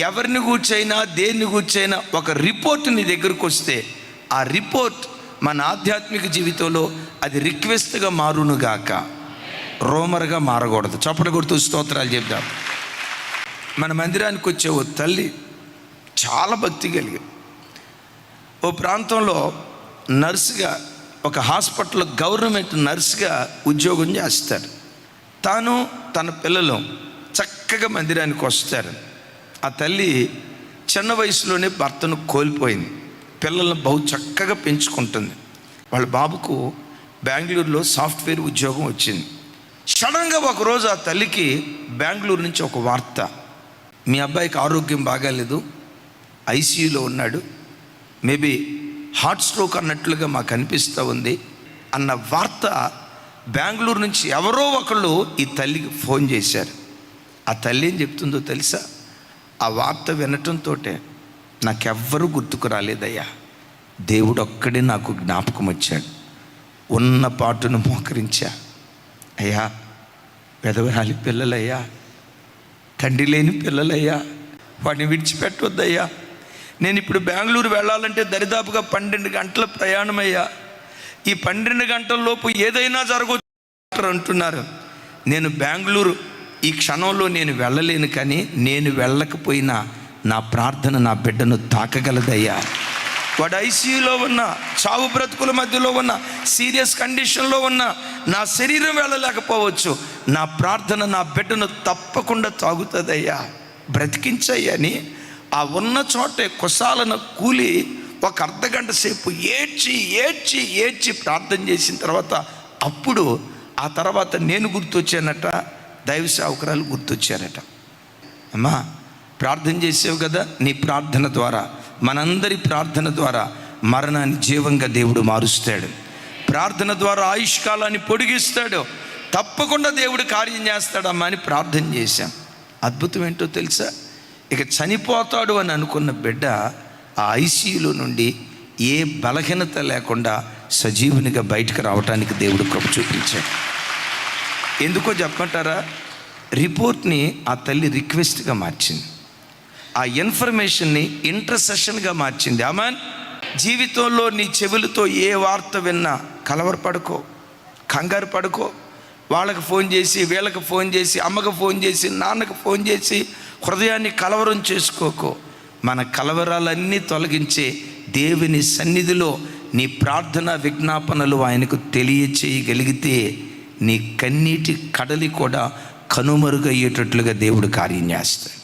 ఎవరిని కూర్చైనా దేన్ని కూర్చైనా ఒక రిపోర్ట్ నీ దగ్గరకు వస్తే ఆ రిపోర్ట్ మన ఆధ్యాత్మిక జీవితంలో అది రిక్వెస్ట్గా మారునుగాక రోమర్గా మారకూడదు. చప్పటి కొడుతూ స్తోత్రాలు చెప్దాం. మన మందిరానికి వచ్చే ఓ తల్లి చాలా భక్తి కలిగి ఓ ప్రాంతంలో నర్సుగా ఒక హాస్పిటల్లో గవర్నమెంట్ నర్సుగా ఉద్యోగం చేస్తారు. తాను తన పిల్లలు చక్కగా మందిరానికి వస్తారు. ఆ తల్లి చిన్న వయసులోనే భర్తను కోల్పోయింది. పిల్లల్ని బహు చక్కగా పెంచుకుంటుంది. వాళ్ళ బాబుకు బెంగళూరులో సాఫ్ట్వేర్ ఉద్యోగం వచ్చింది. సడన్గా ఒకరోజు ఆ తల్లికి బెంగళూరు నుంచి ఒక వార్త. మీ అబ్బాయికి ఆరోగ్యం బాగాలేదు ఐసీయూలో ఉన్నాడు. మేబీ హార్ట్ స్ట్రోక్ అన్నట్లుగా మాకు అనిపిస్తూ ఉంది అన్న వార్త బెంగళూరు నుంచి ఎవరో ఒకళ్ళు ఈ తల్లికి ఫోన్ చేశారు. ఆ తల్లి ఏం చెప్తుందో తెలుసా? ఆ వార్త వినటంతో నాకెవ్వరూ గుర్తుకు రాలేదయ్యా. దేవుడు ఒక్కడే నాకు జ్ఞాపకం వచ్చాడు. ఉన్న పాటును మోకరించా. అయ్యా పెదవరాలి పిల్లలయ్యా తండ్రి లేని పిల్లలయ్యా వాడిని విడిచిపెట్టొద్దయ్యా. నేను ఇప్పుడు బెంగళూరు వెళ్ళాలంటే దరిదాపుగా పన్నెండు గంటల ప్రయాణం అయ్యా ఈ పన్నెండు గంటల లోపు ఏదైనా జరగవచ్చు అంటున్నారు. నేను బెంగళూరు ఈ క్షణంలో నేను వెళ్ళలేను కానీ నేను వెళ్ళకపోయినా నా ప్రార్థన నా బిడ్డను తాకగలదయ్యా. వాడు ఐసీయూలో ఉన్న చావు బ్రతుకుల మధ్యలో ఉన్న సీరియస్ కండిషన్లో ఉన్న నా శరీరం వెళ్ళలేకపోవచ్చు. నా ప్రార్థన నా బిడ్డను తప్పకుండా తాగుతుందయ్యా. బ్రతికించయ్యని ఆ ఉన్న చోటే కుశాలన కూలి ఒక అర్ధ గంట సేపు ఏడ్చి ఏడ్చి ఏడ్చి ప్రార్థన చేసిన తర్వాత అప్పుడు ఆ తర్వాత నేను గుర్తొచ్చానట దైవ సేవకురాలు గుర్తొచ్చారట. అమ్మా ప్రార్థన చేసావు కదా నీ ప్రార్థన ద్వారా. మనందరి ప్రార్థన ద్వారా మరణాన్ని జీవంగా దేవుడు మారుస్తాడు. ప్రార్థన ద్వారా ఆయుష్కాలాన్ని పొడిగిస్తాడు. తప్పకుండా దేవుడు కార్యం చేస్తాడమ్మా అని ప్రార్థన చేశాం. అద్భుతం ఏంటో తెలుసా? ఇక చనిపోతాడు అని అనుకున్న బిడ్డ ఆ ఐసీయూలో నుండి ఏ బలహీనత లేకుండా సజీవునిగా బయటకు రావడానికి దేవుడు కృప చూపించాడు. ఎందుకో చెప్పమంటారా? రిపోర్ట్ని ఆ తల్లి రిక్వెస్ట్గా మార్చింది. ఆ ఇన్ఫర్మేషన్ని ఇంటర్సెషన్గా మార్చింది. అమాన్ జీవితంలో నీ చెవులతో ఏ వార్త విన్నా కలవరపడుకో కంగారు పడుకో. వాళ్ళకి ఫోన్ చేసి వీళ్ళకి ఫోన్ చేసి అమ్మకు ఫోన్ చేసి నాన్నకు ఫోన్ చేసి హృదయాన్ని కలవరం చేసుకోకో. మన కలవరాలన్నీ తొలగించే దేవుని సన్నిధిలో నీ ప్రార్థన విజ్ఞాపనలు ఆయనకు తెలియచేయగలిగితే నీ కన్నీటి కడలి కూడా కనుమరుగయ్యేటట్లుగా దేవుడు కార్యం చేస్తాడు.